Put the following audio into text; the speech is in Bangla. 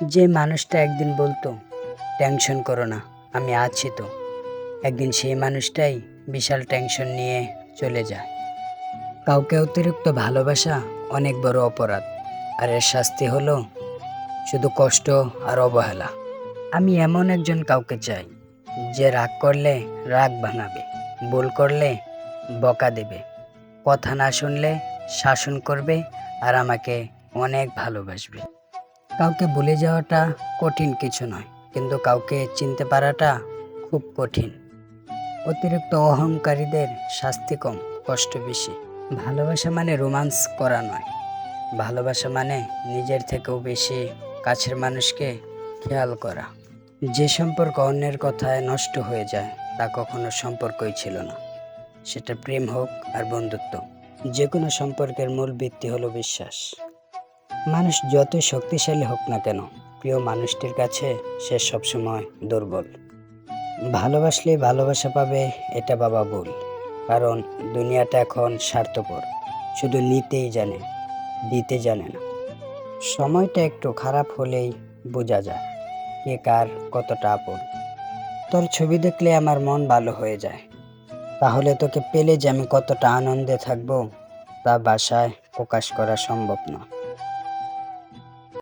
যে মানুষটা একদিন বলতো, টেনশন করো না, আমি আছি তো। একদিন সেই মানুষটাই বিশাল টেনশন নিয়ে চলে যায়। কাউকে অতিরিক্ত ভালোবাসা অনেক বড় অপরাধ, আর এর শাস্তি হলো শুধু কষ্ট আর অবহেলা। আমি এমন একজন কাউকে চাই, যে রাগ করলে রাগ ভাঙাবে ভুল করলে বকা দেবে, কথা না শুনলে শাসন করবে, আর আমাকে অনেক ভালোবাসবে। কাউকে ভুলে যাওয়াটা কঠিন কিছু নয়, কিন্তু কাউকে চিনতে পারাটা খুব কঠিন। অতিরিক্ত অহংকারীদের শাস্তি কম, কষ্ট বেশি। ভালোবাসা মানে রোমান্স করা নয়। ভালোবাসা মানে নিজের থেকেও বেশি কাছের মানুষকে খেয়াল করা। যে সম্পর্ক অন্যের কথায় নষ্ট হয়ে যায়, তা কখনো সম্পর্কই ছিল না। সেটা প্রেম হোক আর বন্ধুত্ব। যে কোনো সম্পর্কের মূল ভিত্তি হলো বিশ্বাস। মানুষ যতই শক্তিশালী হোক না কেন, প্রিয় মানুষটির কাছে সে সবসময় দুর্বল। ভালোবাসলে ভালোবাসা পাবে, এটা বাবা ভুল। কারণ দুনিয়াটা এখন স্বার্থপর, শুধু নিতেই জানে, দিতে জানে না। সময়টা একটু খারাপ হলেই বোঝা যায় কে কার কতটা আপন। তোর ছবি দেখলে আমার মন ভালো হয়ে যায়। তাহলে তোকে পেলে যে আমি কতটা আনন্দে থাকব, তা বাসায় প্রকাশ করা সম্ভব নয়